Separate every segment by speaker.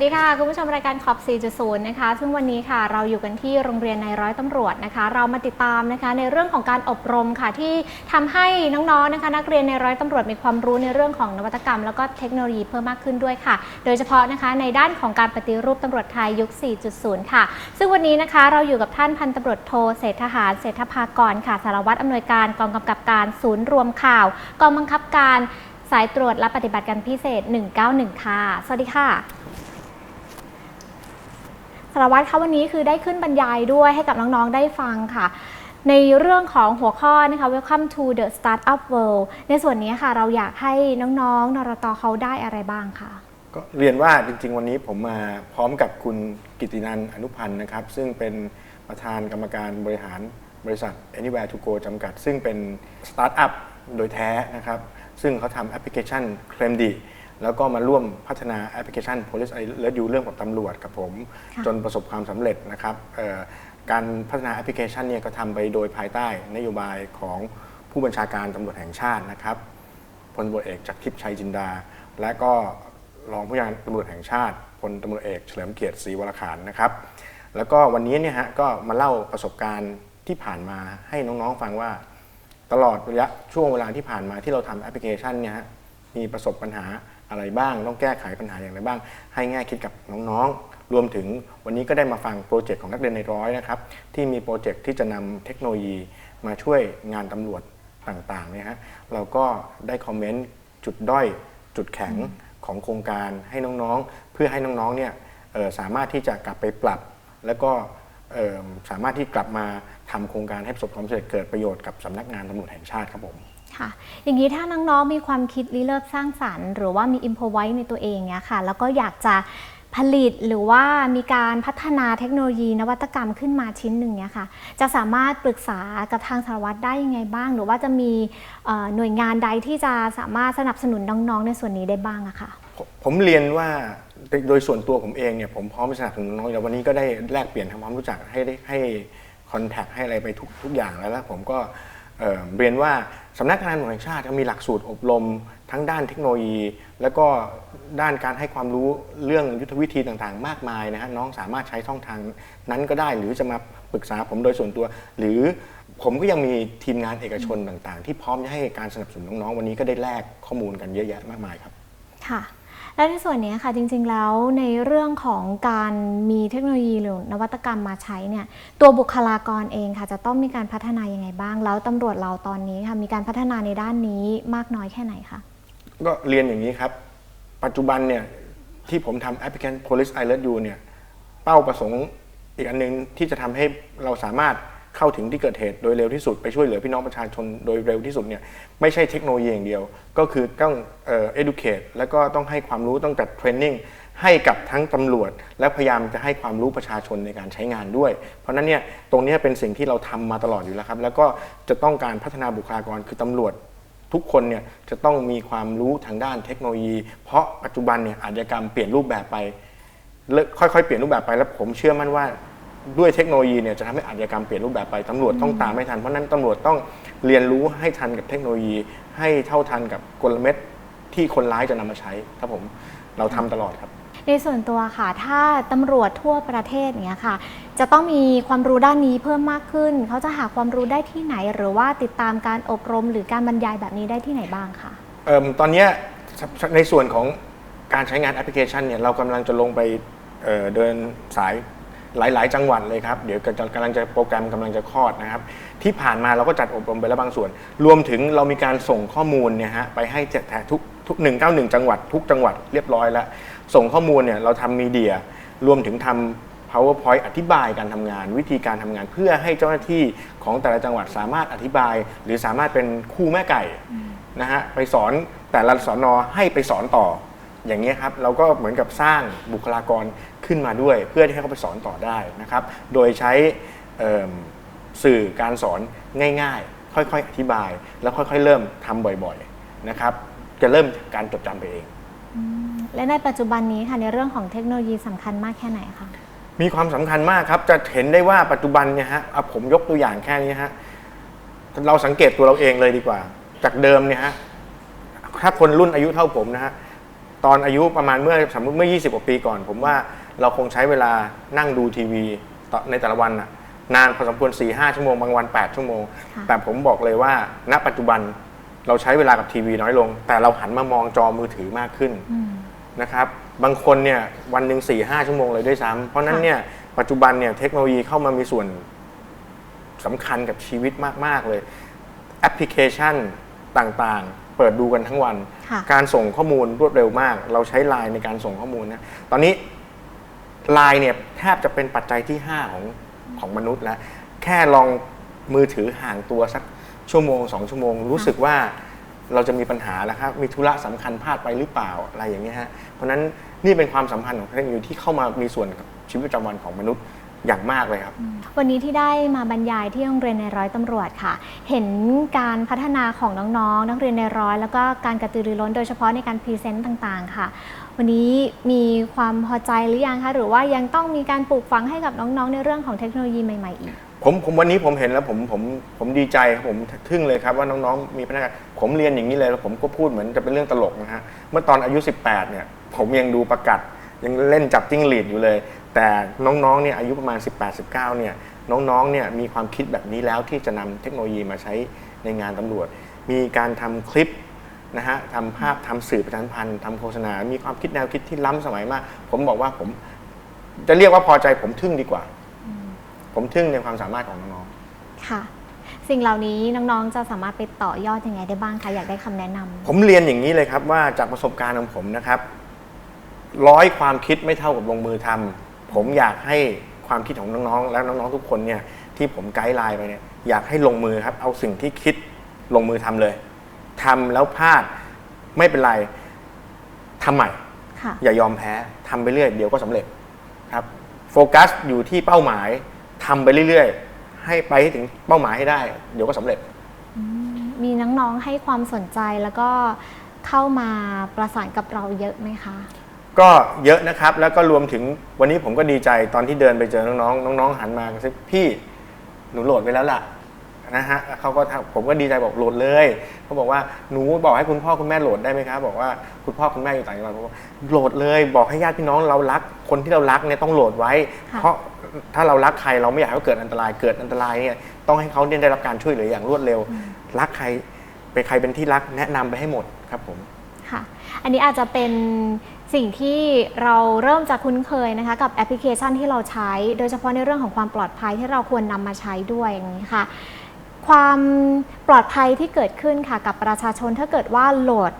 Speaker 1: วัสดีค่ะ คุณผู้ชมรายการขอบ 4.0 นะคะ ซึ่งวันนี้ค่ะเราอยู่กันที่โรงเรียนในร้อยตำรวจนะคะ เรามาติดตามนะคะในเรื่องของการอบรมค่ะที่ทำให้น้องๆนะคะ นักเรียนในร้อยตำรวจมีความรู้ในเรื่องของนวัตกรรม แล้วก็เทคโนโลยีเพิ่มมากขึ้นด้วยค่ะ โดยเฉพาะนะคะในด้านของการปฏิรูปตำรวจไทยยุค 4.0 ค่ะ ซึ่งวันนี้นะคะเราอยู่กับท่านพันตำรวจโทเศรษฐหารเศรษฐภากรค่ะสารวัตรอำนวยการกองกำกับการศูนย์รวมข่าว กองบังคับการสายตรวจและปฏิบัติการพิเศษ 191 ค่ะ สวัสดีค่ะ สารวัตรคะวันนี้คือได้ขึ้นบรรยายด้วยให้กับน้องๆได้ฟังค่ะ ในเรื่องของหัวข้อนะคะ Welcome to the Startup World ในส่วนนี้ค่ะ เราอยากให้น้องๆนรตเขาได้อะไรบ้างคะ
Speaker 2: ก็เรียนว่าจริงๆ วันนี้ผมมาพร้อมกับคุณกิตินันท์อนุพันธ์นะครับ ซึ่งเป็นประธานกรรมการบริหารบริษัท Anywhere to Go จำกัด ซึ่งเป็นสตาร์ทอัพโดยแท้นะครับ ซึ่งเขาทำแอปพลิเคชันเคลมดี แล้วก็มาร่วมพัฒนาแอปพลิเคชัน Police I Alert You เรื่องกับตำรวจกับผม
Speaker 1: ค่ะ
Speaker 2: จนประสบความสำเร็จนะครับเอ่อการพัฒนาแอปพลิเคชันเนี่ยก็ทำไปโดยภายใต้นโยบายของผู้บัญชาการตำรวจแห่งชาตินะครับพลตำรวจเอกจากทิพย์ชัยจินดา และก็รองผู้การตำรวจแห่งชาติพลตำรวจเอกเฉลิมเกียรติศรีวรขานนะครับ แล้วก็วันนี้เนี่ยฮะก็มาเล่าประสบการณ์ที่ผ่านมาให้น้องๆฟังว่า ตลอดระยะช่วงเวลาที่ผ่านมาที่เราทำแอปพลิเคชันเนี่ยฮะมีประสบปัญหา อะไรบ้าง ต้องแก้ไขปัญหาอย่างไรบ้าง ให้แง่คิดกับน้องๆ รวมถึงวันนี้ก็ได้มาฟังโปรเจกต์ของนักเรียนในร้อยนะครับ ที่มีโปรเจกต์ที่จะนำเทคโนโลยีมาช่วยงานตำรวจต่างๆเนี่ยฮะเราก็ได้คอมเมนต์จุดด้อยจุดแข็งของโครงการให้น้องๆ เพื่อให้น้องๆเนี่ยเอ่อสามารถที่จะกลับไปปรับ แล้วก็เอิ่มสามารถที่กลับมาทำโครงการให้ประสบความสำเร็จเกิดประโยชน์กับสำนักงานตำรวจแห่งชาติครับผม
Speaker 1: ค่ะ อย่างนี้ถ้าน้องๆมีความคิดริเริ่มสร้างสรรค์ หรือว่ามีอิมพอไว้ในตัวเองเนี่ยค่ะ แล้วก็อยากจะผลิตหรือว่ามีการพัฒนาเทคโนโลยีนวัตกรรมขึ้นมาชิ้นหนึ่งเนี่ยค่ะ จะสามารถปรึกษากับทางสารวัตรได้ยังไงบ้าง หรือว่าจะมีหน่วยงานใดที่จะสามารถสนับสนุนน้องๆในส่วนนี้ได้บ้างอะค่ะ
Speaker 2: ผมเรียนว่าโดยส่วนตัวผมเองเนี่ยผมพร้อมสนับสนุนน้องแล้ววันนี้ก็ได้แลกเปลี่ยนทำความรู้จักให้ได้ให้คอนแทคให้อะไรไปทุกทุกอย่างแล้วแล้วผมก็ เรียนว่าสำนักงานตำรวจแห่งชาติมีหลักสูตรอบรมทั้งด้านเทคโนโลยี แล้วก็ด้านการให้ความรู้เรื่องยุทธวิธีต่างๆ มากมายนะฮะน้องสามารถใช้ช่องทางนั้นก็ได้ หรือจะมาปรึกษาผมโดยส่วนตัว หรือผมก็ยังมีทีมงานเอกชนต่างๆ ที่พร้อมจะให้การสนับสนุนน้องๆวันนี้ก็ได้แลกข้อมูลกันเยอะแยะมากมายครับ
Speaker 1: ค่ะ และในส่วนนี้ค่ะจริงๆแล้วในเรื่องของการมีเทคโนโลยีหรือนวัตกรรมมาใช้เนี่ยตัวบุคลากรเองค่ะจะต้องมีการพัฒนายังไงบ้าง แล้วตำรวจเราตอนนี้ค่ะมีการพัฒนาในด้านนี้มากน้อยแค่ไหนคะ
Speaker 2: ก็เรียนอย่างนี้ครับ ปัจจุบันเนี่ยที่ผมทำแอปพลิเคชัน Police I Alert You เนี่ยเป้าประสงค์อีกอันหนึงที่จะทำให้เราสามารถ เข้าถึงที่เกิดเหตุโดยเร็วที่สุดไปช่วยเหลือพี่น้องประชาชนโดยเร็วที่สุดเนี่ยไม่ใช่เทคโนโลยีอย่างเดียว ก็คือต้องเอ่อ educate แล้วก็ต้องให้ความรู้ต้องจัดเทรนนิ่งให้กับทั้งตำรวจ และพยายามจะให้ความรู้ประชาชนในการใช้งานด้วย เพราะนั้นเนี่ยตรงนี้เป็นสิ่งที่เราทำมาตลอดอยู่แล้วครับ แล้วก็จะต้องการพัฒนาบุคลากรคือตำรวจทุกคนเนี่ยจะต้องมีความรู้ทางด้านเทคโนโลยี เพราะปัจจุบันเนี่ยอาชญากรรมเปลี่ยนรูปแบบไปเลิกค่อยๆเปลี่ยนรูปแบบไปแล้วผมเชื่อมั่นว่า ด้วยเทคโนโลยีเนี่ยจะทำให้อาชญากรรมเปลี่ยนรูปแบบไปตำรวจต้องตามไม่ทัน เพราะฉะนั้นตำรวจต้องเรียนรู้ให้ทันกับเทคโนโลยี ให้เท่าทันกับกลเม็ดที่คนร้ายจะนำมาใช้ครับผมเราทำตลอดครับ
Speaker 1: ในส่วนตัวค่ะ ถ้าตำรวจทั่วประเทศเนี้ยค่ะ จะต้องมีความรู้ด้านนี้เพิ่มมากขึ้น เขาจะหาความรู้ได้ที่ไหน หรือว่าติดตามการอบรม หรือการบรรยายแบบนี้ได้ที่ไหนบ้างคะ
Speaker 2: เอิ่มตอนเนี้ยในส่วนของการใช้งานแอปพลิเคชันเนี่ยเรากำลังจะลงไปเอ่อเดินสาย หลาย ๆ จังหวัดเลยครับ เดี๋ยวกำลังจะโปรแกรมกำลังจะคลอดนะครับ ที่ผ่านมาเราก็จัดอบรมไปแล้วบางส่วน รวมถึงเรามีการส่งข้อมูลเนี่ยฮะไปให้แจกทุกทุก191จังหวัดทุกจังหวัดเรียบร้อยแล้ว ส่งข้อมูลเนี่ยเราทำมีเดีย รวมถึงทำ powerpoint อธิบายการทำงาน วิธีการทำงานเพื่อให้เจ้าหน้าที่ของแต่ละจังหวัดสามารถอธิบาย หรือสามารถเป็นคู่แม่ไก่นะฮะไปสอนแต่ละสอนอให้ไปสอนต่ออย่างนี้ยครับเราก็เหมือนกับสร้างบุคลากร ขึ้นมาด้วย เพื่อที่ให้เขาไปสอนต่อได้นะครับ โดยใช้เอิ่มสื่อการสอนง่ายๆ ค่อยๆ อธิบาย แล้วค่อยๆ เริ่มทำบ่อยๆนะครับจะเริ่มจากการจดจำไปเอง
Speaker 1: และในปัจจุบันนี้ค่ะในเรื่องของเทคโนโลยีสำคัญมากแค่ไหนคะ
Speaker 2: มีความสำคัญมากครับ จะเห็นได้ว่าปัจจุบันเนี่ยฮะเอาผมยกตัวอย่างแค่นี้ฮะเราสังเกตตัวเราเองเลยดีกว่า จากเดิมเนี่ยฮะถ้าคนรุ่นอายุเท่าผมนะฮะตอนอายุประมาณเมื่อสมมติเมื่อ 20 กว่าปีก่อน ผมว่า เราคงใช้เวลานั่งดูทีวีต่อในแต่ละวันน่ะนานพอสมควร4-5ชั่วโมงบางวัน 8 ชั่วโมง
Speaker 1: ค่ะ
Speaker 2: แต่ผมบอกเลยว่า ณปัจจุบันเราใช้เวลากับทีวีน้อยลง แต่เราหันมามองจอมือถือมากขึ้น
Speaker 1: อืม
Speaker 2: นะครับบางคนเนี่ยวันหนึ่ง4 5ชั่วโมงเลยด้วยซ้ำเพราะฉะนั้น
Speaker 1: ค่ะ
Speaker 2: เนี่ยปัจจุบันเนี่ยเทคโนโลยีเข้ามามีส่วนสำคัญกับชีวิตมาก ๆ เลยแอปพลิเคชันต่างๆ เปิดดูกันทั้งวัน
Speaker 1: ค่ะ
Speaker 2: การส่งข้อมูลรวดเร็วมาก เราใช้ไลน์ในการส่งข้อมูลนะตอนนี้ ไลน์เนี่ยแทบจะเป็นปัจจัยที่ 5 ของของมนุษย์แล้ว แค่ลองมือถือห่างตัวสักชั่วโมงสองชั่วโมง รู้สึกว่าเราจะมีปัญหาแล้วครับมีธุระสำคัญพลาดไปหรือเปล่าอะไรอย่างเงี้ฮะเพราะฉะนั้นนี่เป็นความสัมพันธ์ของเทคโนโลยีที่เข้ามามีส่วนกับชีวิตประจำวันของมนุษย์อย่างมากเลยครับ
Speaker 1: วันนี้ที่ได้มาบรรยายที่โรงเรียนในร้อยตำรวจค่ะ เห็นการพัฒนาของน้องๆนักเรียนในร้อย แล้วก็การกระตือรือร้นโดยเฉพาะในการพรีเซนต์ต่างๆ ค่ะ วันนี้มีความพอใจหรือยังคะ หรือว่ายังต้องมีการปลูกฝังให้กับน้องๆ ในเรื่องของเทคโนโลยีใหม่ๆอีก
Speaker 2: ผมผมวันนี้ผมเห็นแล้วผมผมผมดีใจครับผมทึ่งเลยครับว่าน้องๆ มีพนักงานผมเรียนอย่างนี้เลยแล้วผมก็พูดเหมือนจะเป็นเรื่องตลกนะฮะเมื่อตอนอายุ 18 เนี่ย ผมยังดูประกัดยังเล่นจับจิ้งหรีดอยู่เลย แต่น้องๆ เนี่ยอายุประมาณ 18-19 เนี่ยน้องๆ เนี่ยมีความคิดแบบนี้แล้วที่จะนำเทคโนโลยีมาใช้ในงานตำรวจ มีการทำคลิป นะฮะทำภาพทำสื่อประชาสัมพันธ์ทำโฆษณา มีความคิดแนวคิดที่ล้ำสมัยมาก ผมบอกว่าผม จะเรียกว่าพอใจผมทึ่งดีกว่า ผมทึ่งในความสามารถของน้องๆ
Speaker 1: ค่ะ สิ่งเหล่านี้น้องๆจะสามารถไปต่อยอดยังไงได้บ้างคะอยากได้คำแนะนำ
Speaker 2: ผมเรียนอย่างนี้เลยครับว่าจากประสบการณ์ของผมนะครับร้อยความคิดไม่เท่ากับลงมือทำผมอยากให้ความคิดของน้องๆ และน้องๆทุกคนเนี่ยที่ผมไกด์ไลน์ไปเนี่ยอยากให้ลงมือครับ เอาสิ่งที่คิดลงมือทำเลย ทำแล้วพลาดไม่เป็นไรทำใหม่
Speaker 1: ค่ะ
Speaker 2: อย่ายอมแพ้ทำไปเรื่อย เดี๋ยวก็สำเร็จครับโฟกัสอยู่ที่เป้าหมายทำไปเรื่อยๆ ให้ไปให้ถึงเป้าหมายให้ได้ เดี๋ยวก็สำเร็จ
Speaker 1: มีน้องๆให้ความสนใจแล้วก็เข้ามาประสานกับเราเยอะไหมคะ
Speaker 2: ก็เยอะนะครับแล้วก็รวมถึงวันนี้ผมก็ดีใจตอนที่เดินไปเจอน้องๆน้องๆหันมากระซิบพี่หนูโหลดไปแล้วล่ะ นะฮะเขาก็ทักผมก็ดีใจบอกโหลดเลยเขาบอกว่าหนูบอกให้คุณพ่อคุณแม่โหลดได้ไหมครับบอกว่าคุณพ่อคุณแม่อยู่ต่างจังหวัดผมบอกโหลดเลย บอกให้ญาติพี่น้องเรารักคนที่เรารักเนี่ยต้องโหลดไว้
Speaker 1: ค่ะ
Speaker 2: เพราะถ้าเรารักใครเราไม่อยากให้เขาเกิดอันตรายเกิดอันตรายเนี่ยต้องให้เขาเนี่ยได้รับการช่วยเหลืออย่างรวดเร็ว รักใครเป็นใครเป็นที่รักแนะนำไปให้หมดครับผม
Speaker 1: ค่ะอันนี้อาจจะเป็นสิ่งที่เราเริ่มจะคุ้นเคยนะคะกับแอปพลิเคชันที่เราใช้ โดยเฉพาะในเรื่องของความปลอดภัยที่เราควรนำมาใช้ด้วยอย่างนี้ค่ะ ความปลอดภัยที่เกิดขึ้นค่ะกับประชาชนถ้าเกิดว่าโหลด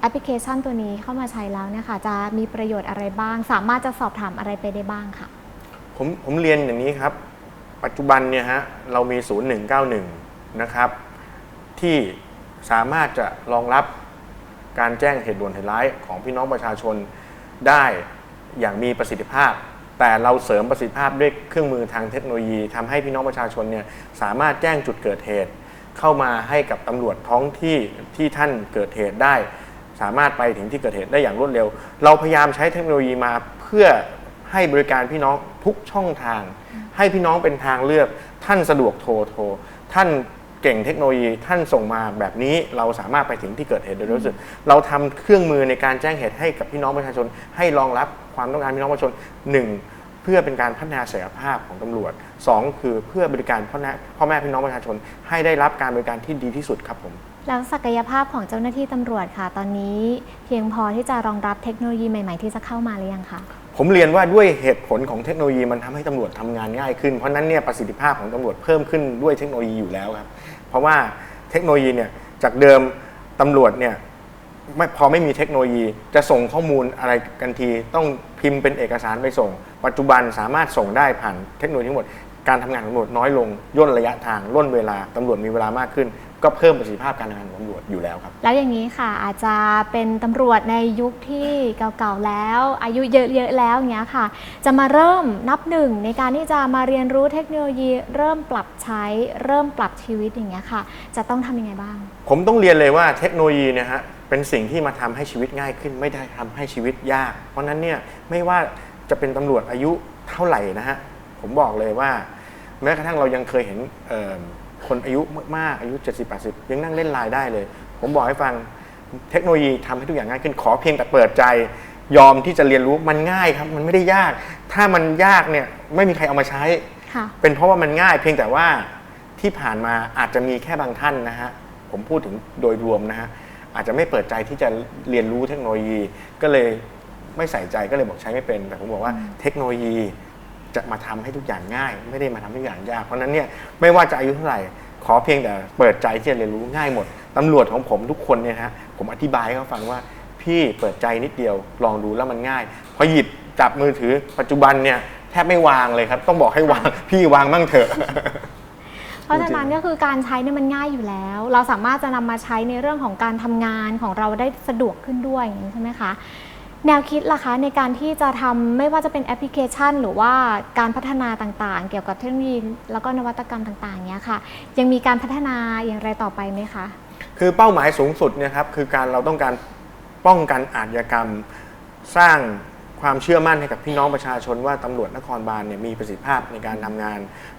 Speaker 1: แอปพลิเคชันตัวนี้เข้ามาใช้แล้วเนี่ยค่ะจะมีประโยชน์อะไรบ้าง สามารถจะสอบถามอะไรไปได้บ้างค่ะ
Speaker 2: ผมผมเรียนอย่างนี้ครับ ปัจจุบันเนี่ยฮะเรามี 0191 นะครับ ที่สามารถจะรองรับการแจ้งเหตุด่วนเหตุร้ายของพี่น้องประชาชนได้อย่างมีประสิทธิภาพ แต่เราเสริมประสิทธิภาพด้วยเครื่องมือทางเทคโนโลยีทำให้พี่น้องประชาชนเนี่ยสามารถแจ้งจุดเกิดเหตุ เข้ามาให้กับตำรวจท้องที่ที่ท่านเกิดเหตุได้ สามารถไปถึงที่เกิดเหตุได้อย่างรวดเร็ว เราพยายามใช้เทคโนโลยีมาเพื่อให้บริการพี่น้องทุกช่องทาง ให้พี่น้องเป็นทางเลือก ท่านสะดวกโทรโทรท่าน เก่งเทคโนโลยีท่านส่งมาแบบนี้เราสามารถไปถึงที่เกิดเหตุโดยรู้สึกเราทำเครื่องมือในการแจ้งเหตุให้กับพี่น้องประชาชน ให้รองรับความต้องการพี่น้องประชาชนหนึ่งเพื่อเป็นการพัฒนาศักยภาพของตำรวจสองคือเพื่อบริการพ่อแม่พ่อแม่พี่น้องประชาชน ให้ได้รับการบริการที่ดีที่สุดครับผม
Speaker 1: แล้วศักยภาพของเจ้าหน้าที่ตำรวจค่ะ ตอนนี้เพียงพอที่จะรองรับเทคโนโลยีใหม่ ๆ ที่จะเข้ามาหรือยังคะ
Speaker 2: ผมเรียนว่าด้วยเหตุผลของเทคโนโลยีมันทำให้ตำรวจทำงานง่ายขึ้น เพราะนั้นเนี่ยประสิทธิภาพของตำรวจเพิ่มขึ้นด้วยเทคโนโลยีอยู่แล้วครับ เพราะว่าเทคโนโลยีเนี่ยจากเดิมตำรวจเนี่ยไม่พอไม่มีเทคโนโลยีจะส่งข้อมูลอะไรกันที ต้องพิมพ์เป็นเอกสารไปส่ง ปัจจุบันสามารถส่งได้ผ่านเทคโนโลยีทั้งหมด การทำงานของตำรวจน้อยลงย่นระยะทางล่นเวลาตำรวจมีเวลามากขึ้น ก็เพิ่มประสิทธิภาพการทำงานของตำรวจอยู่แล้วครับ
Speaker 1: แล้วอย่างนี้ค่ะ อาจจะเป็นตำรวจในยุคที่เก่าๆแล้ว อายุเยอะๆแล้วอย่างเงี้ยค่ะ จะมาเริ่มนับหนึ่งในการที่จะมาเรียนรู้เทคโนโลยี เริ่มปรับใช้เริ่มปรับชีวิตอย่างเงี้ยค่ะ จะต้องทำยังไงบ้าง
Speaker 2: ผมต้องเรียนเลยว่าเทคโนโลยีเนี่ยฮะเป็นสิ่งที่มาทำให้ชีวิตง่ายขึ้น ไม่ได้ทำให้ชีวิตยาก เพราะฉะนั้นเนี่ยไม่ว่าจะเป็นตำรวจอายุเท่าไหร่นะฮะผมบอกเลยว่า แม้กระทั่งเรายังเคยเห็นเอ่อ คนอายุมากๆอายุ 70-80 ยังนั่งเล่นไลน์ได้เลย ผมบอกให้ฟังเทคโนโลยีทำให้ทุกอย่างง่ายขึ้นขอเพียงแต่เปิดใจ ยอมที่จะเรียนรู้มันง่ายครับ มันไม่ได้ยาก ถ้ามันยากเนี่ยไม่มีใครเอามาใช้
Speaker 1: ค่ะ
Speaker 2: เป็นเพราะว่ามันง่าย เพียงแต่ว่าที่ผ่านมาอาจจะมีแค่บางท่านนะฮะผมพูดถึงโดยรวมนะฮะอาจจะไม่เปิดใจที่จะเรียนรู้เทคโนโลยี ก็เลยไม่ใส่ใจก็เลยบอกใช้ไม่เป็น แต่ผมบอกว่าเทคโนโลยี จะมาทำให้ทุกอย่างง่าย ไม่ได้มาทำให้ทุกอย่างยาก เพราะนั้นเนี่ยไม่ว่าจะอายุเท่าไหร่ ขอเพียงแต่เปิดใจที่จะเรียนรู้ง่ายหมดตำรวจของผมทุกคนเนี่ยฮะผมอธิบายให้เขาฟังว่าพี่เปิดใจนิดเดียวลองดูแล้วมันง่ายพอหยิบจับมือถือปัจจุบันเนี่ยแทบไม่วางเลยครับ ต้องบอกให้วางพี่วางบ้างเถอะ
Speaker 1: เพราะฉะนั้นก็คือการใช้เนี่ยมันง่ายอยู่แล้ว เราสามารถจะนำมาใช้ในเรื่องของการทำงานของเราได้สะดวกขึ้นด้วยอย่างนี้ใช่ไหมคะ แนวคิดล่ะคะในการที่จะทำไม่ว่าจะเป็นแอปพลิเคชัน หรือว่าการพัฒนาต่างๆ เกี่ยวกับเทคโนโลยีแล้วก็นวัตกรรมต่างๆเนี้ยค่ะ ยังมีการพัฒนาอย่างไรต่อไปไหมคะ
Speaker 2: คือเป้าหมายสูงสุดเนี่ยครับคือการเราต้องการป้องกันอาชญากรรม สร้างความเชื่อมั่นให้กับพี่น้องประชาชนว่าตำรวจนครบาลเนี่ยมีประสิทธิภาพในการทำงาน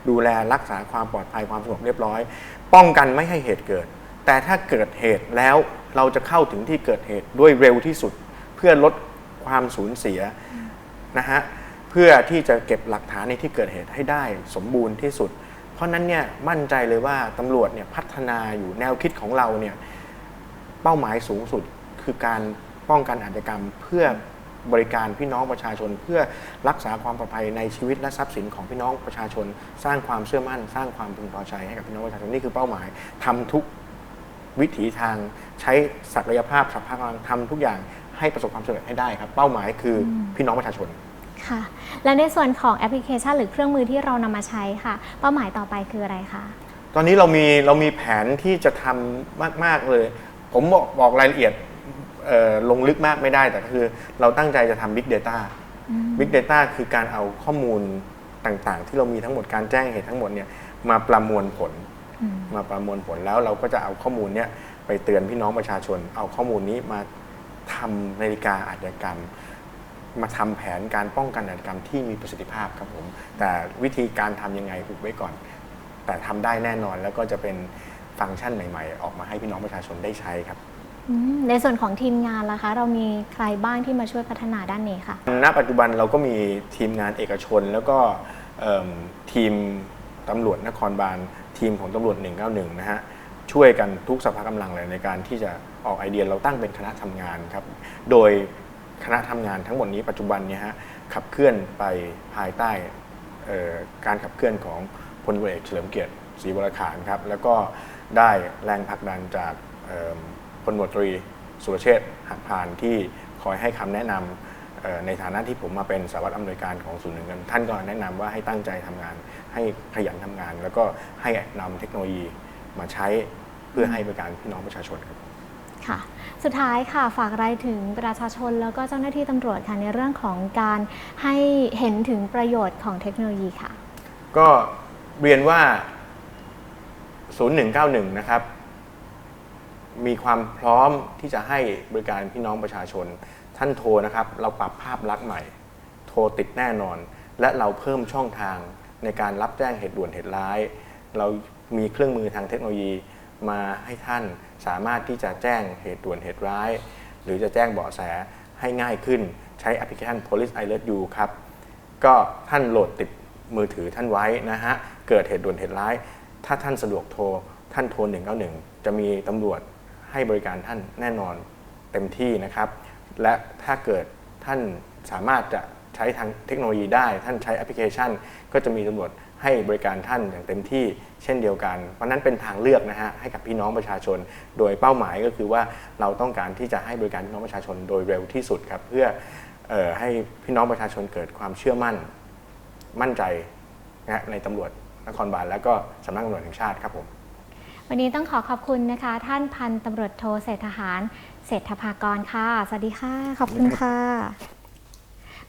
Speaker 2: ดูแลรักษาความปลอดภัยความสงบเรียบร้อย ป้องกันไม่ให้เหตุเกิด แต่ถ้าเกิดเหตุแล้วเราจะเข้าถึงที่เกิดเหตุด้วยเร็วที่สุด เพื่อลด ความสูญเสียนะฮะเพื่อที่จะเก็บหลักฐานในที่เกิดเหตุให้ได้สมบูรณ์ที่สุด เพราะนั้นเนี่ยมั่นใจเลยว่าตำรวจเนี่ยพัฒนาอยู่แนวคิดของเราเนี่ยเป้าหมายสูงสุดคือการป้องกันอาชญากรรม เพื่อบริการพี่น้องประชาชน เพื่อรักษาความปลอดภัยในชีวิตและทรัพย์สินของพี่น้องประชาชน สร้างความเชื่อมั่น สร้างความพึงพอใจให้กับพี่น้องประชาชนนี่คือเป้าหมายทำทุกวิถีทางใช้ศักยภาพสัพพะกำลังทำทุกอย่าง ให้ประสบความสำเร็จให้ได้ครับ เป้าหมายคืออพี่น้องประชาชน
Speaker 1: ค่ะ และในส่วนของแอปพลิเคชัน หรือเครื่องมือที่เรานำมาใช้ค่ะ เป้าหมายต่อไปคืออะไรคะ
Speaker 2: ตอนนี้เรามีเรามีแผนที่จะทำมาก ๆ เลย ผมบอกบอกรายละเอียดเอ่อลงลึกมากไม่ได้ แต่คือเราตั้งใจจะทำ Big Data Big Data คือการเอาข้อมูลต่างๆ ที่เรามีทั้งหมดการแจ้งเหตุทั้งหมดเนี่ยมาประมวลผล
Speaker 1: อืม
Speaker 2: มาประมวลผลแล้วเราก็จะเอาข้อมูลเนี่ยไปเตือนพี่น้องประชาชน เอาข้อมูลนี้มา ทำนาฬิกาอาชญากรรม มาทำแผนการป้องกันอาชญากรรมที่มีประสิทธิภาพครับผม แต่วิธีการทำยังไงอุบไว้ก่อน แต่ทำได้แน่นอนแล้วก็จะเป็นฟังก์ชันใหม่ ๆ ออกมาให้พี่น้องประชาชนได้ใช้ครับ
Speaker 1: อืมในส่วนของทีมงานล่ะคะ เรามีใครบ้างที่มาช่วยพัฒนาด้านนี้ค่ะ
Speaker 2: ณปัจจุบันเราก็มีทีมงานเอกชน แล้วก็เอิ่มทีมตำรวจนครบาลทีมของตำรวจ 191 นะฮะ ช่วยกันทุกสภากำลังเลยในการที่จะออกไอเดียเราตั้งเป็นคณะทำงานครับ โดยคณะทำงานทั้งหมดนี้ปัจจุบันเนี่ยฮะขับเคลื่อนไปภายใต้การขับเคลื่อนของพลเอกเฉลิมเกียรติศรีวรขานครับแล้วก็ได้แรงผลักดันจากพลตำรวตรี สุรเชษฐ์หักพานที่คอยให้คำแนะนำเอ่อในฐานะที่ผมมาเป็นสารวัตรอำนวยการของศูนย์หนึ่งเงินท่านก็แนะนำว่าให้ตั้งใจทำงาน ให้ขยันทำงาน แล้วก็ให้นำเทคโนโลยีมาใช้ เพื่อให้บริการพี่น้องประชาชนครับ
Speaker 1: ค่ะ สุดท้ายค่ะฝากอะไรถึงประชาชนแล้วก็เจ้าหน้าที่ตำรวจค่ะในเรื่องของการให้เห็นถึงประโยชน์ของเทคโนโลยีค่ะ
Speaker 2: ก็เรียนว่า 0191 นะครับ มีความพร้อมที่จะให้บริการพี่น้องประชาชน ท่านโทรนะครับ เราปรับภาพลักษณ์ใหม่ โทรติดแน่นอน และเราเพิ่มช่องทางในการรับแจ้งเหตุด่วนเหตุร้าย เรามีเครื่องมือทางเทคโนโลยี มาให้ท่านสามารถที่จะแจ้งเหตุด่วนเหตุร้าย หรือจะแจ้งเบาะแสให้ง่ายขึ้น ใช้แอปพลิเคชัน Police Alert You ครับ ก็ท่านโหลดติดมือถือท่านไว้นะฮะ เกิดเหตุด่วนเหตุร้าย ถ้าท่านสะดวกโทร ท่านโทร 191 จะมีตำรวจให้บริการท่านแน่นอนเต็มที่นะครับ และถ้าเกิดท่านสามารถจะใช้ทางเทคโนโลยีได้ ท่านใช้แอปพลิเคชัน ก็จะมีตำรวจ ให้บริการท่านอย่างเต็มที่เช่นเดียวกัน เพราะฉะนั้นเป็นทางเลือกนะฮะให้กับพี่น้องประชาชน โดยเป้าหมายก็คือว่าเราต้องการที่จะให้บริการพี่น้องประชาชนโดยเร็วที่สุดครับเพื่อเออให้พี่น้องประชาชนเกิดความเชื่อมั่นมั่นใจนะฮะในตำรวจนครบาลและก็สำนักตำรวจแห่งชาติครับผม
Speaker 1: วันนี้ต้องขอขอบคุณนะคะ ท่านพันตำรวจโทเศรษฐหาร เศรษฐภากรค่ะ สวัสดีค่ะ ขอบคุณค่ะ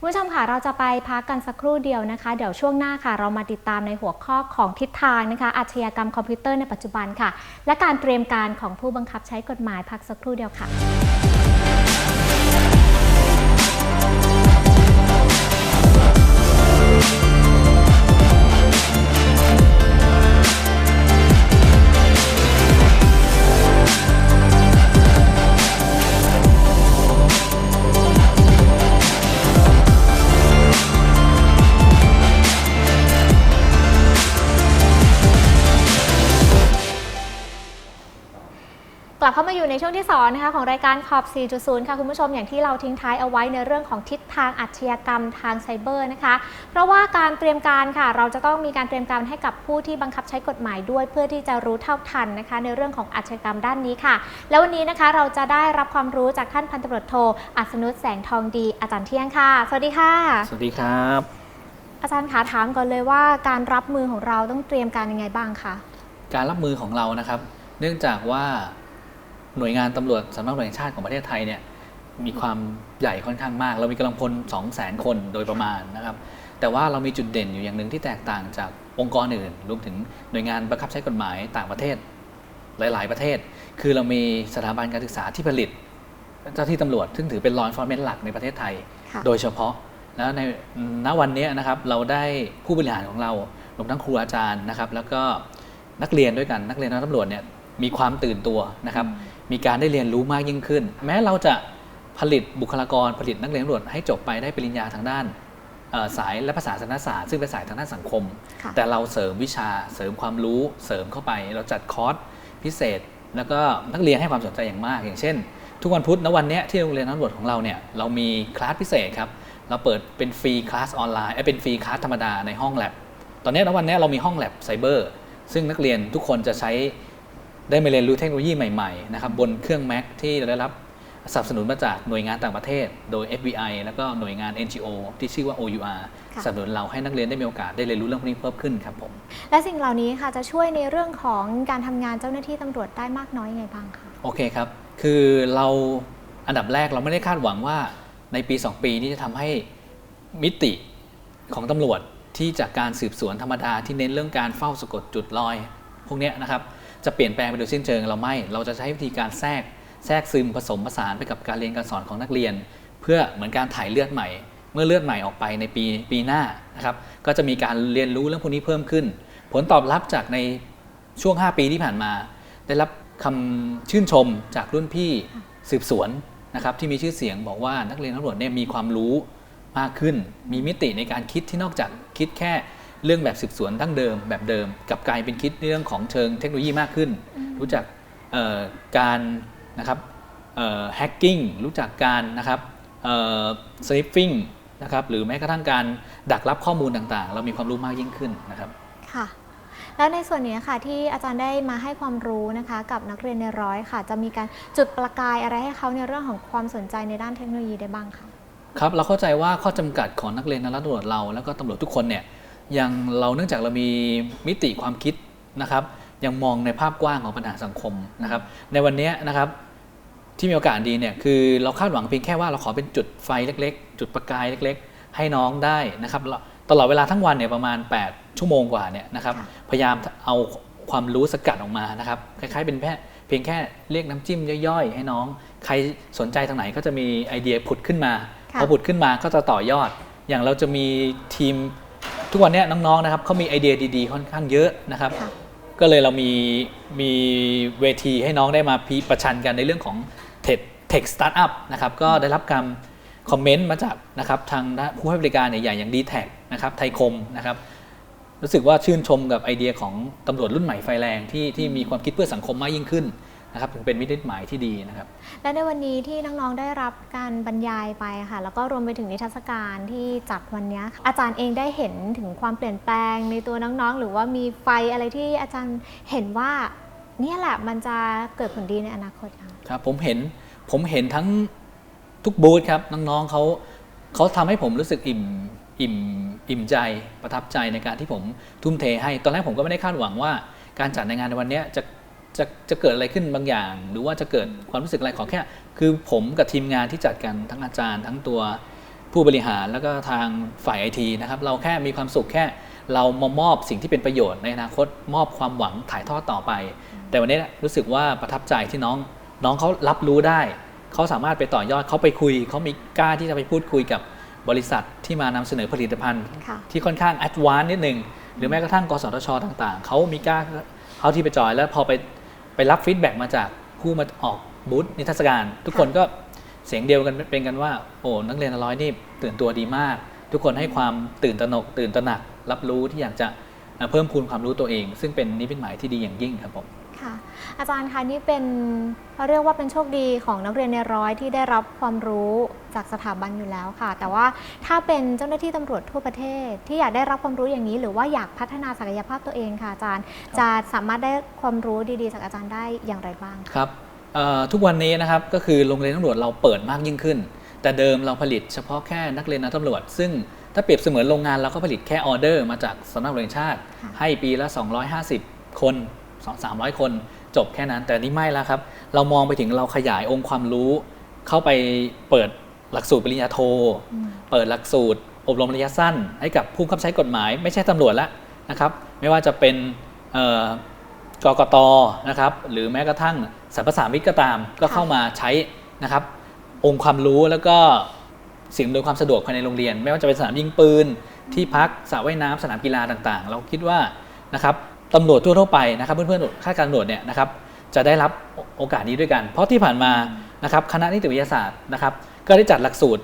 Speaker 1: คุณผู้ชมค่ะเราจะไปพักกันสักครู่เดียวนะคะ เดี๋ยวช่วงหน้าค่ะ เรามาติดตามในหัวข้อของทิศทางนะคะ อาชญากรรมคอมพิวเตอร์ในปัจจุบันค่ะ และการเตรียมการของผู้บังคับใช้กฎหมายพักสักครู่เดียวค่ะ เข้ามาอยู่ในช่วงที่สองนะคะของรายการขอบ 4.0 ค่ะคุณผู้ชมอย่างที่เราทิ้งท้ายเอาไว้ในเรื่องของทิศทางอาชญากรรมทางไซเบอร์นะคะ เพราะว่าการเตรียมการค่ะ เราจะต้องมีการเตรียมการให้กับผู้ที่บังคับใช้กฎหมายด้วย เพื่อที่จะรู้เท่าทันนะคะ ในเรื่องของอาชญากรรมด้านนี้ค่ะ แล้ววันนี้นะคะเราจะได้รับความรู้จากท่านพันตำรวจโทอัศนุชแสงทองดีอาจารย์เที่ยงค่ะ สวัสดีค่ะ
Speaker 3: สวัสดีครับ
Speaker 1: อาจารย์ขาถามก่อนเลยว่าการรับมือของเราต้องเตรียมการยังไงบ้างคะ
Speaker 3: การรับมือของเรานะครับ เนื่องจากว่า หน่วยงานตำรวจสำนักงานตำรวจแห่งชาติของประเทศไทยเนี่ยมีความใหญ่ค่อนข้างมาก เรามีกำลังพล 2 0 0 0 0 0 คนโดยประมาณนะครับ แต่ว่าเรามีจุดเด่นอยู่อย่างหนึ่งที่แตกต่างจากองค์กรอื่น รวมถึงหน่วยงานบังคับใช้กฎหมายต่างประเทศหลาย ๆ ประเทศ คือเรามีสถาบันการศึกษาที่ผลิต เจ้าที่ตำรวจ ซึ่งถือเป็น law enforcement หลักในประเทศไทย
Speaker 1: ค่ะ
Speaker 3: โดยเฉพาะ แล้วในณวันนี้นะครับเราได้ผู้บริหารของเรารวมทั้งครูอาจารย์นะครับ แล้วก็นักเรียนด้วยกันนักเรียนนักตำรวจเนี่ยมีความตื่นตัวนะครับ มีการได้เรียนรู้มากยิ่งขึ้น แม้เราจะผลิตบุคลากรผลิตนักเรียนตำรวจให้จบไปได้ปริญญาทางด้านเอ่อสายและภาษาศาสนศาสตร์ซึ่งเป็นสายทางด้านสังคม
Speaker 1: ค่ะ
Speaker 3: แต่เราเสริมวิชาเสริมความรู้เสริมเข้าไป เราจัดคอร์สพิเศษ แล้วก็นักเรียนให้ความสนใจอย่างมาก อย่างเช่น ทุกวันพุธณวันเนี้ยที่โรงเรียนตำรวจของเราเนี่ยเรามีคลาสพิเศษครับเราเปิดเป็นฟรีคลาสออนไลน์เอ้ยเป็นฟรีคลาสธรรมดาในห้องแลบตอนเนี้ยณวันเนี้ยเรามีห้องแลบไซเบอร์ซึ่งนักเรียนทุกคนจะใช้ ได้มาเรียนรู้เทคโนโลยีใหม่ๆนะครับบนเครื่อง Mac ที่เราได้รับสนับสนุนมาจากหน่วยงานต่างประเทศ โดย FBI แล้วก็หน่วยงาน NGO ที่ชื่อว่า OUR
Speaker 1: ค่ะ
Speaker 3: สนับสนุนเราให้นักเรียนได้มีโอกาสได้เรียนรู้เรื่องพวกนี้เพิ่มขึ้นครับผม
Speaker 1: และสิ่งเหล่านี้ค่ะจะช่วยในเรื่องของการทำงานเจ้าหน้าที่ตำรวจได้มากน้อยยังไงบ้างคะ
Speaker 3: โอเคครับ คือเราอันดับแรกเราไม่ได้คาดหวังว่าในปี 2 ปีนี้จะทำให้มิติของตำรวจที่จากการสืบสวนธรรมดาที่เน้นเรื่องการเฝ้าสะกดจุดลอย พวกเนี้ยนะครับ จะเปลี่ยนแปลงไปโดยสิ้นเชิงเราไม่ เราจะใช้วิธีการแทรกแทรกซึมผสมผสานไปกับการเรียนการสอนของนักเรียน เพื่อเหมือนการถ่ายเลือดใหม่ เมื่อเลือดใหม่ออกไปในปีปีหน้านะครับก็จะมีการเรียนรู้เรื่องพวกนี้เพิ่มขึ้น ผลตอบรับจากในช่วง 5 ปีที่ผ่านมา ได้รับคำชื่นชมจากรุ่นพี่สืบสวนนะครับที่มีชื่อเสียงบอกว่านักเรียนตำรวจเนี่ยมีความรู้มากขึ้น มีมิติในการคิดที่นอกจากคิดแค่ เรื่องแบบสืบสวนดั้งเดิมแบบเดิมกลับกลายเป็นคิดเรื่องของเชิงเทคโนโลยีมากขึ้น รู้จักเอ่อการนะครับแฮกกิ้งรู้จักการนะครับสลิปฟิงนะครับหรือแม้กระทั่งการดักรับข้อมูลต่างๆ เรามีความรู้มากยิ่งขึ้นนะครับ
Speaker 1: ค่ะแล้วในส่วนนี้ค่ะที่อาจารย์ได้มาให้ความรู้นะคะ กับนักเรียนในร้อยค่ะ จะมีการจุดประกายอะไรให้เขาในเรื่องของความสนใจในด้านเทคโนโลยีได้บ้างคะ
Speaker 3: ครับเราเข้าใจว่าข้อจำกัดของนักเรียนนักตำรวจเรา แล้วก็ตำรวจทุกคนเนี่ย ยังเราเนื่องจากเรามีมิติความคิดนะครับ ยังมองในภาพกว้างของปัญหาสังคมนะครับ ในวันนี้นะครับที่มีโอกาสดีเนี่ยคือเราคาดหวังเพียงแค่ว่าเราขอเป็นจุดไฟเล็ก ๆ จุดประกายเล็ก ๆ ให้น้องได้นะครับเราตลอดเวลาทั้งวันเนี่ยประมาณ 8 ชั่วโมงกว่าเนี่ยนะครับ
Speaker 1: ค่ะ
Speaker 3: พยายามเอาความรู้สกัดออกมานะครับคล้ายๆ เป็นแค่เพียงแค่เรียกน้ำจิ้มย่อยๆ ให้น้อง ใครสนใจทางไหนก็จะมีไอเดียผุดขึ้นมา
Speaker 1: ค่ะ
Speaker 3: พอผุดขึ้นมาก็จะต่อยอด อย่างเราจะมีทีม ทุกวันเนี้ยน้องๆนะครับเขามีไอเดียดีๆ ค่อนข้างเยอะนะครับ
Speaker 1: ค่ะ
Speaker 3: ก็เลยเรามีมีเวทีให้น้องได้มาพีประชันกันในเรื่องของเทคเทคสตาร์ทอัพนะครับก็ได้รับการคอมเมนต์มาจากนะครับทางด้านผู้ให้บริการใหญ่ๆอย่าง d t แทนะครับไทยคมนะครับรู้สึกว่าชื่นชมกับไอเดียของตำรวจรุ่นใหม่ไฟแรงที่ที่มีความคิดเพื่อสังคมมากยิ่งขึ้น นะครับถึงเป็นมิตรหมายที่ดีนะครับ
Speaker 1: และในวันนี้ที่น้องๆได้รับการบรรยายไปค่ะ แล้วก็รวมไปถึงนิทรรศการที่จัดวันนี้ค่ะอาจารย์เองได้เห็นถึงความเปลี่ยนแปลงในตัวน้องๆ หรือว่ามีไฟอะไรที่อาจารย์เห็นว่าเนี่ยแหละมันจะเกิดผลดีในอนาคตค่ะ
Speaker 3: ครับผมเห็นผมเห็นทั้งทุกบูธครับน้องๆเขาเขาทำให้ผมรู้สึกอิ่มอิ่มอิ่มใจประทับใจในการที่ผมทุ่มเทให้ ตอนแรกผมก็ไม่ได้คาดหวังว่า การจัดในงานในวันเนี้ยจะ จะจะเกิดอะไรขึ้นบางอย่าง หรือว่าจะเกิดความรู้สึกอะไรขอแค่ คือผมกับทีมงานที่จัดกันทั้งอาจารย์ ทั้งตัวผู้บริหารแล้วก็ทางฝ่ายไอทีนะครับเราแค่มีความสุขแค่เรามามอบสิ่งที่เป็นประโยชน์ในอนาคตมอบความหวังถ่ายทอดต่อไป แต่วันนี้รู้สึกว่าประทับใจที่น้องน้องเขารับรู้ได้เขาสามารถไปต่อยอดเขาไปคุยเขามีกล้าที่จะไปพูดคุยกับบริษัทที่มานำเสนอผลิตภัณฑ์
Speaker 1: ค่ะ
Speaker 3: ที่ค่อนข้างแอดวานซ์นิดนึงหรือแม้กระทั่งกสทชต่าง ๆเขามีกล้าเขาที่ไปจอยแล้วพอไป ไปรับฟีดแบ็กมาจากผู้มาออกบูธนิทรรศการ ทุกคนก็เสียงเดียวกันเป็นกันว่าโอ้นักเรียนร้อยนี่ตื่นตัวดีมาก ทุกคนให้ความตื่นตระหนกตื่นตระหนัก รับรู้ที่อยากจะเอ่อเพิ่มพูนความรู้ตัวเอง ซึ่งเป็นนิพิตหมายที่ดีอย่างยิ่งครับผม
Speaker 1: ค่ะ อาจารย์คะนี่เป็นเขาเรียกว่าเป็นโชคดีของนักเรียนในร้อยที่ได้รับความรู้จากสถาบันอยู่แล้วค่ะ แต่ว่าถ้าเป็นเจ้าหน้าที่ตำรวจทั่วประเทศ ที่อยากได้รับความรู้อย่างนี้ หรือว่าอยากพัฒนาศักยภาพตัวเองค่ะอาจารย์ จะสามารถได้ความรู้ดีๆ จากอาจารย์ได้อย่างไรบ้างคะ
Speaker 3: ครับเอ่อทุกวันนี้นะครับก็คือโรงเรียนตำรวจเราเปิดมากยิ่งขึ้น แต่เดิมเราผลิตเฉพาะแค่นักเรียนนักตำรวจ ซึ่งถ้าเปรียบเสมือนโรงงานเราก็ผลิตแค่ออเดอร์มาจากสำนักงานตำรวจแห่งชาติ
Speaker 1: ค่ะ
Speaker 3: ให้ปีละ 250 คน2 300 คนจบแค่นั้น แต่นี่ไม่แล้วครับ เรามองไปถึงเราขยายองค์ความรู้เข้าไปเปิดหลักสูตรปริญญาโท เปิดหลักสูตร อบรมระยะสั้น ให้กับผู้บังคับใช้กฎหมาย ไม่ใช่ตำรวจละนะครับไม่ว่าจะเป็นกกตนะครับหรือแม้กระทั่งสรรพสามิตก็ตามก็เข้ามาใช้นะครับ องค์ความรู้แล้วก็สิ่งอำนวยความสะดวกภายในโรงเรียน ไม่ว่าจะเป็นสนามยิงปืนที่พักสระว่ายน้ำสนามกีฬาต่างๆ เราคิดว่านะครับ ตำรวจทั่วๆไปนะครับเพื่อนๆข้าราชการตำรวจเนี่ยนะครับจะได้รับโอกาสนี้ด้วยกัน เพราะที่ผ่านมานะครับคณะนิติวิทยาศาสตร์นะครับ ก็ได้จัดหลักสูตร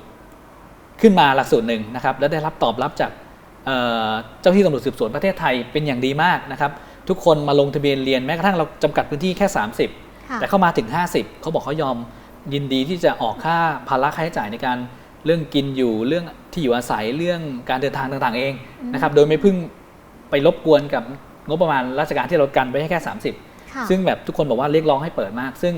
Speaker 3: ขึ้นมาหลักสูตรหนึ่งนะครับ แล้วได้รับตอบรับจากเอ่อเจ้าที่ตำรวจสืบสวนประเทศไทยเป็นอย่างดีมากนะครับ ทุกคนมาลงทะเบียนเรียนแม้กระทั่งเราจำกัดพื้นที่แค่ 30
Speaker 1: ค่ะ
Speaker 3: แต่เข้ามาถึง 50 เขาบอกเขายอมยินดีที่จะออกค่าภาระค่าใช้จ่ายในการเรื่องกินอยู่เรื่องที่อยู่อาศัยเรื่องการเดินทางต่างๆเองนะครับ โดยไม่พึ่งไปรบกวนกับ งบประมาณราชการที่เรากันไว้ให้แค่ 30
Speaker 1: ค่ะ
Speaker 3: ซึ่งแบบทุกคนบอกว่าเรียกร้องให้เปิดมาก ซึ่ง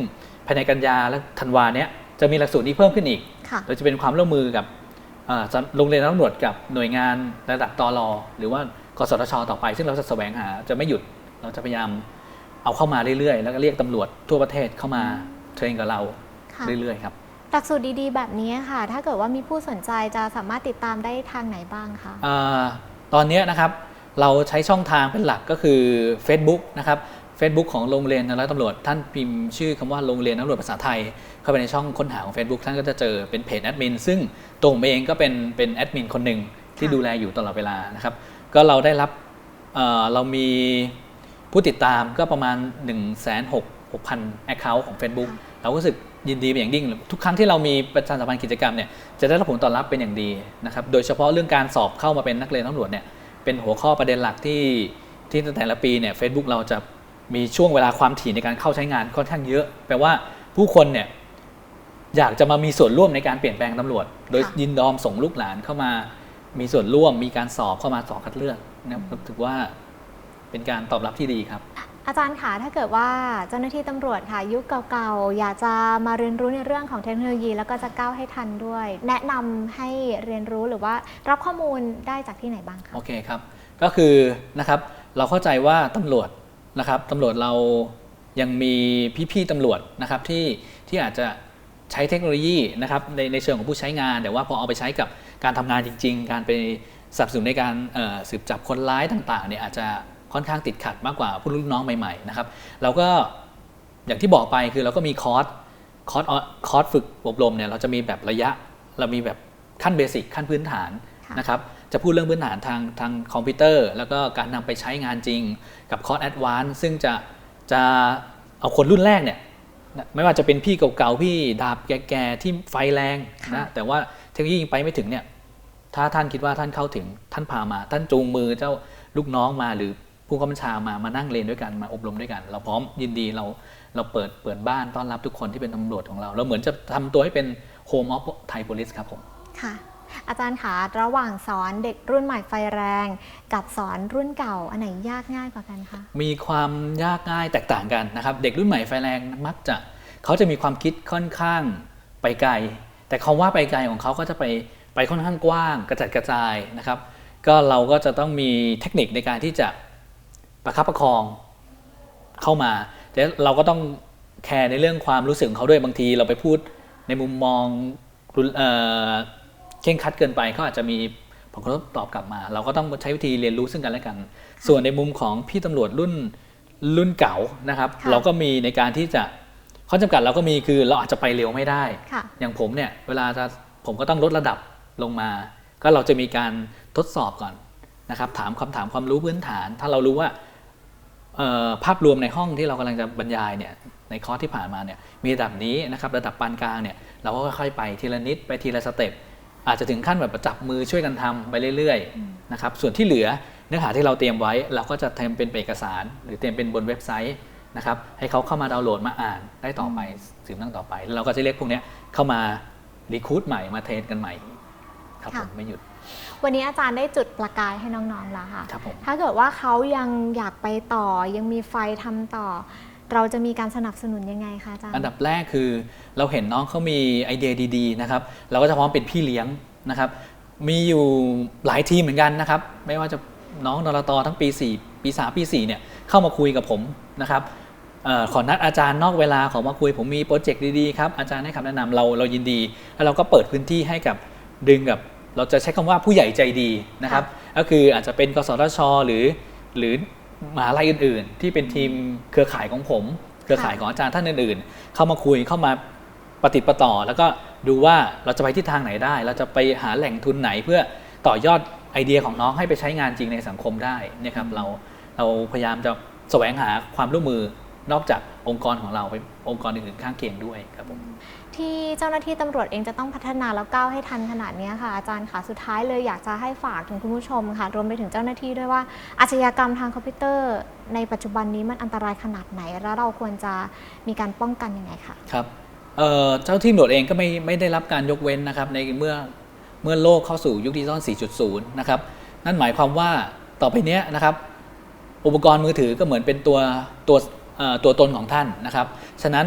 Speaker 3: ภายในกันยาและธันวาเนี้ยจะมีหลักสูตรนี้เพิ่มขึ้นอีก
Speaker 1: ค่ะ
Speaker 3: โดยจะเป็นความร่วมมือกับเอ่อสำโรงเรียนตำรวจกับหน่วยงานระดับตรหรือว่ากสทช ต่อไป ซึ่งเราจะแสวงหาจะไม่หยุดเราจะพยายามเอาเข้ามาเรื่อยๆ แล้วก็เรียกตำรวจทั่วประเทศเข้ามาเทรนกับเรา
Speaker 1: ค่ะ
Speaker 3: เรื่อยๆครับ
Speaker 1: หลักสูตรดีๆ แบบนี้ค่ะ ถ้าเกิดว่ามีผู้สนใจจะสามารถติดตามได้ทางไหนบ้างคะ
Speaker 3: อาตอนเนี้ยนะครับ เราใช้ช่องทางเป็นหลักก็คือ Facebook นะครับ Facebook ของโรงเรียนนร้อยตำรวจ ท่านพิมพ์ชื่อคำว่าโรงเรียนตำรวจภาษาไทย เข้าไปในช่องค้นหาของ Facebook ท่านก็จะเจอเป็นเพจแอดมินซึ่งตัวผมเองก็เป็นเป็นแอดมินคนหนึ่งที่ดูแลอยู่ตลอดเวลานะครับ ก็เราได้รับเออเรามีผู้ติดตามก็ประมาณ 1 6 6 0 0 0 Account ของ Facebook เราก็รู้สึกยินดีเป็นอย่างยิ่ง ทุกครั้งที่เรามีประชาสัมพันธ์กิจกรรมเนี่ยจะได้รับผลตอบรับเป็นอย่างดีนะครับ โดยเฉพาะเรื่องการสอบเข้ามาเป็นนักเรียนตำรวจเนี่ย เป็นหัวข้อประเด็นหลักที่ที่แต่ละปีเนี่ยเฟซบุ๊กเราจะมีช่วงเวลาความถี่ในการเข้าใช้งานค่อนข้างเยอะ แปลว่าผู้คนเนี่ยอยากจะมามีส่วนร่วมในการเปลี่ยนแปลงตำรวจ โดย
Speaker 1: ค่ะ
Speaker 3: ยินดอมส่งลูกหลานเข้ามามีส่วนร่วมมีการสอบเข้ามาสอบคัดเลือกนะครับถือว่าเป็นการตอบรับที่ดีครับ
Speaker 1: อาจารย์คะถ้าเกิดว่าเจ้าหน้าที่ตำรวจค่ะ ยุคเก่าๆ อยากจะมาเรียนรู้ในเรื่องของเทคโนโลยี แล้วก็จะก้าวให้ทันด้วย แนะนำให้เรียนรู้หรือว่ารับข้อมูลได้จากที่ไหนบ้างคะ
Speaker 3: โอเคครับ ก็คือนะครับเราเข้าใจว่าตำรวจนะครับตำรวจเรายังมีพี่ๆตำรวจนะครับที่ที่อาจจะใช้เทคโนโลยีนะครับในในเชิงของผู้ใช้งาน แต่ว่าพอเอาไปใช้กับการทำงานจริง ๆ การไปสับสนในการสืบจับคนร้ายต่างๆเนี่ยอาจจะ ค่อนข้างติดขัดมากกว่าผู้รุ่นน้องใหม่ๆนะครับเราก็อย่างที่บอกไปคือเราก็มีคอร์สคอร์สออคอร์สฝึกอบรมเนี่ยเราจะมีแบบระยะเรามีแบบขั้นเบสิกขั้นพื้นฐาน
Speaker 1: ค่ะ
Speaker 3: นะครับจะพูดเรื่องพื้นฐานทางทางคอมพิวเตอร์ แล้วก็การนำไปใช้งานจริงกับคอร์สแอดวานซ์ซึ่งจะจะเอาคนรุ่นแรกเนี่ยนะไม่ว่าจะเป็นพี่เก่าๆ พี่ดาบแก่ๆ ที่ไฟแรงนะแต่ว่าเทคโนโลยียังไปไม่ถึงเนี่ยถ้าท่านคิดว่าท่านเข้าถึงท่านพามา ท่านจูงมือเจ้าลูกน้องมาหรือ ผู้กำกับชามามานั่งเรียนด้วยกันมาอบรมด้วยกัน เราพร้อมยินดีเราเราเปิดเปิดบ้านต้อนรับทุกคนที่เป็นตำรวจของเรา เราเหมือนจะทำตัวให้เป็น Home of Thai Police ครับผม
Speaker 1: ค่ะอาจารย์คะระหว่างสอนเด็กรุ่นใหม่ไฟแรง กับสอนรุ่นเก่าอันไหนยากง่ายกว่ากันคะ
Speaker 3: มีความยากง่ายแตกต่างกันนะครับ เด็กรุ่นใหม่ไฟแรงมักจะเขาจะมีความคิดค่อนข้างไปไกล แต่คำว่าไปไกลของเขาก็จะไปไปค่อนข้างกว้าง กระจัดกระจายนะครับ ก็เราก็จะต้องมีเทคนิคในการที่จะ ประคับประคองเข้ามาแต่เราก็ต้องแคร์ในเรื่องความรู้สึกของเขาด้วยบางทีเราไปพูดในมุมมองรุนเอ่อเคร่งครัดเกินไปเขาอาจจะมีผลกระทบตอบกลับมา เราก็ต้องใช้วิธีเรียนรู้ซึ่งกันและกัน ส่วนในมุมของพี่ตำรวจรุ่นรุ่นเก่านะครับ
Speaker 1: ค่ะ
Speaker 3: เราก็มีในการที่จะข้อจำกัดเราก็มีคือเราอาจจะไปเร็วไม่ได้
Speaker 1: ค่ะ
Speaker 3: อย่างผมเนี่ยเวลาจะผมก็ต้องลดระดับลงมา ก็เราจะมีการทดสอบก่อนนะครับ ถามคำถามความรู้พื้นฐาน ถ้าเรารู้ว่าเอ่อ ภาพรวมในห้องที่เรากำลังจะบรรยายเนี่ยในคอร์สที่ผ่านมาเนี่ยมีระดับนี้นะครับระดับปานกลางเนี่ยเราก็ค่อยๆไปทีละนิดไปทีละสเต็ปอาจจะถึงขั้นแบบจับมือช่วยกันทำไปเรื่อยๆนะครับส่วนที่เหลือเนื้อหาที่เราเตรียมไว้ เราก็จะทำเป็นเอกสาร หรือเตรียมเป็นบนเว็บไซต์นะครับให้เขาเข้ามาดาวน์โหลดมาอ่านได้ต่อไปสืบเนื่องต่อไปแล้วเราก็จะเรียกพวกเนี้ยเข้ามารีคูดใหม่มาเทรนกันใหม่ครับผมไม่หยุด
Speaker 1: วันนี้อาจารย์ได้จุดประกายให้น้องๆแล้วค่ะ
Speaker 3: ครับผม
Speaker 1: ถ้าเกิดว่าเขายังอยากไปต่อ ยังมีไฟทำต่อ เราจะมีการสนับสนุนยังไงคะอาจารย์
Speaker 3: อันดับแรกคือเราเห็นน้องเขามีไอเดียดีๆนะครับเราก็จะพร้อมเป็นพี่เลี้ยงนะครับมีอยู่หลายทีมเหมือนกันนะครับไม่ว่าจะน้องนรตทั้งปี 4 ปี 3 ปี4เนี่ยเข้ามาคุยกับผมนะครับเออขอนัดอาจารย์นอกเวลาขอมาคุยผมมีโปรเจกต์ดีๆครับอาจารย์ให้คำแนะนำเราเรายินดี แล้วเราก็เปิดพื้นที่ให้กับดึงกับ เราจะใช้คำว่าผู้ใหญ่ใจดีนะครับ ก็คืออาจจะเป็นกสทช หรือ หรือมหาลัยอื่น ๆ ที่เป็นทีมเครือข่ายของผม เครือข่ายของอาจารย์ท่านอื่น ๆ เข้ามาคุยเข้ามาปฏิดประต่อ แล้วก็ดูว่าเราจะไปที่ทางไหนได้ เราจะไปหาแหล่งทุนไหนเพื่อต่อยอดไอเดียของน้องให้ไปใช้งานจริงในสังคมได้เนะครับเราเราพยายามจะแสวงหาความร่วมมือนอกจากองค์กรของเราไปองค์กรอื่นๆข้างเคียงด้วยครับผม
Speaker 1: ที่เจ้าหน้าที่ตำรวจเองจะต้องพัฒนาแล้วก้าวให้ทันขนาดนี้ค่ะอาจารย์ค่ะสุดท้ายเลยอยากจะให้ฝากถึงคุณผู้ชมค่ะ รวมไปถึงเจ้าหน้าที่ด้วยว่าอาชญากรรมทางคอมพิวเตอร์ ในปัจจุบันนี้มันอันตรายขนาดไหน แล้วเราควรจะมีการป้องกันยังไงคะ
Speaker 3: ครับเจ้าที่ตำรวจเองก็ไม่ไม่ได้รับการยกเว้นนะครับในเมื่อเมื่อโลกเข้าสู่ยุคดิจิทัล 4.0 นะครับนั่นหมายความว่าต่อไปนี้นะครับ อุปกรณ์มือถือก็เหมือนเป็นตัวตัวตัวตนของท่านนะครับ ฉะนั้น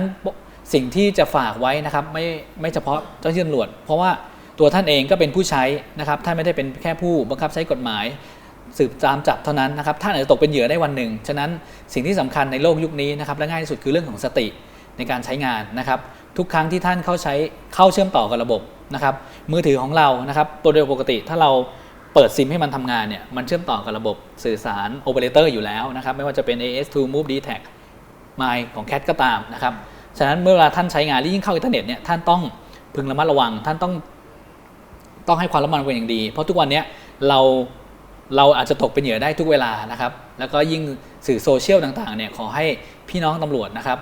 Speaker 3: สิ่งที่จะฝากไว้นะครับไม่ไม่เฉพาะเจ้าหน้าที่ตำรวจ เพราะว่าตัวท่านเองก็เป็นผู้ใช้นะครับท่านไม่ได้เป็นแค่ผู้บังคับใช้กฎหมาย สืบตามจับเท่านั้นนะครับท่านอาจจะตกเป็นเหยื่อได้วันหนึ่ง ฉะนั้นสิ่งที่สำคัญในโลกยุคนี้นะครับและง่ายที่สุดคือเรื่องของสติในการใช้งานนะครับทุกครั้งที่ท่านเข้าใช้เข้าเชื่อมต่อกับระบบนะครับมือถือของเรานะครับโดยปกติถ้าเราเปิดซิมให้มันทำงานเนี่ยมันเชื่อมต่อกับระบบสื่อสารโอเปอเรเตอร์อยู่แล้วนะครับไม่ว่าจะเป็น AS2 Move d t a c My ของ Cat ก็ตามนะครับ ฉะนั้นเมื่อเวลาท่านใช้งานยิ่งเข้าอินเทอร์เน็ตเนี่ยท่านต้องพึงระมัดระวัง ท่านต้องต้องให้ความระมัดระวังอย่างดี เพราะทุกวันนี้เราเราอาจจะตกเป็นเหยื่อได้ทุกเวลานะครับ แล้วก็ยิ่งสื่อโซเชียลต่างๆเนี่ยขอให้พี่น้องตำรวจนะครับ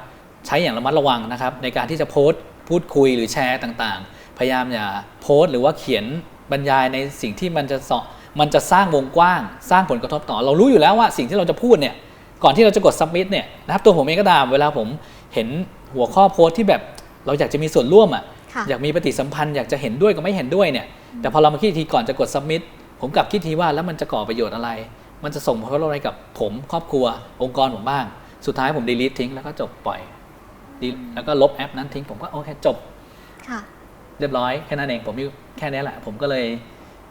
Speaker 3: ใช้อย่างระมัดระวังนะครับ ในการที่จะโพสต์พูดคุยหรือแชร์ต่างๆ พยายามอย่าโพสต์หรือว่าเขียนบรรยายในสิ่งที่มันจะเสาะมันจะสร้างวงกว้าง สร้างผลกระทบต่อ เรารู้อยู่แล้วว่าสิ่งที่เราจะพูดเนี่ยก่อนที่เราจะกด submit เนี่ยนะครับตัวผมเองก็ตามเวลาผมเห็น หัวข้อโพสต์ที่แบบเราอยากจะมีส่วนร่วมอะ
Speaker 1: ค่ะ
Speaker 3: อยากมีปฏิสัมพันธ์อยากจะเห็นด้วยกับไม่เห็นด้วยเนี่ยแต่พอเรามาคิดอีกทีก่อนจะกด submit ผมกลับคิดทีว่าแล้วมันจะก่อประโยชน์อะไร มันจะส่งผลกระทบอะไรกับผมครอบครัว องค์กรผมบ้าง สุดท้ายผม delete ทิ้งแล้วก็จบปล่อย delete แล้วก็ลบแอปนั้นทิ้ง ผมก็โอเคจบ
Speaker 1: ค่ะ
Speaker 3: เรียบร้อยแค่นั้นเองผมอยู่แค่นี้แหละ ผมก็เลย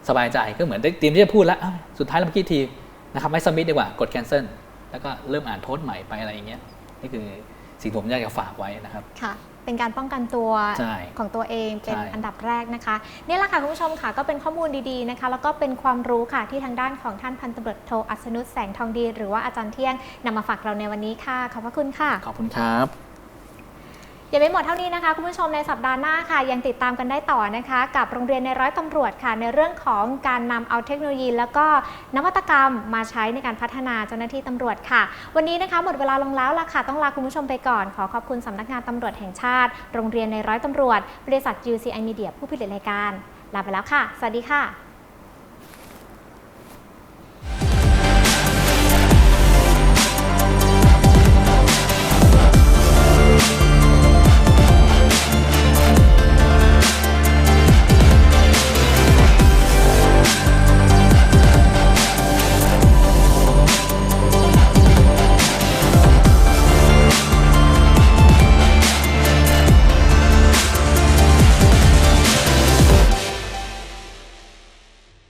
Speaker 3: สบายใจก็เหมือนได้เตรียมที่จะพูดแล้วอ้าวสุดท้ายเรามาคิดทีนะครับไม่ submit ดีกว่ากด cancel แล้วก็เริ่มอ่านโพสต์ใหม่ไปอะไรอย่างเงี้ยนี่คือ สิ่งที่ผมอยากจะฝากไว้นะครับ
Speaker 1: ค่ะ เป็นการป้องกันตัว
Speaker 3: ใช่
Speaker 1: ของตัวเองเป็น
Speaker 3: ใช่
Speaker 1: อันดับแรกนะคะนี่แหละค่ะคุณผู้ชมค่ะก็เป็นข้อมูลดีๆนะคะ แล้วก็เป็นความรู้ค่ะที่ทางด้านของท่านพันตำรวจโทอัศนุชแสงทองดี หรือว่าอาจารย์เที่ยงนำมาฝากเราในวันนี้ค่ะขอบพระคุณค่ะ
Speaker 3: ขอบคุณครับ
Speaker 1: ยังไม่หมดเท่านี้นะคะคุณผู้ชมในสัปดาห์หน้าค่ะ ยังติดตามกันได้ต่อนะคะ กับโรงเรียนในร้อยตำรวจค่ะ ในเรื่องของการนำเอาเทคโนโลยี แล้วก็นวัตกรรมมาใช้ในการพัฒนาเจ้าหน้าที่ตำรวจค่ะ วันนี้นะคะหมดเวลาลงแล้วล่ะค่ะ ต้องลาคุณผู้ชมไปก่อน ขอขอบคุณสำนักงานตำรวจแห่งชาติ โรงเรียนในร้อยตำรวจ บริษัท UCI Media ผู้ผลิตรายการลาไปแล้วค่ะ สวัสดีค่ะ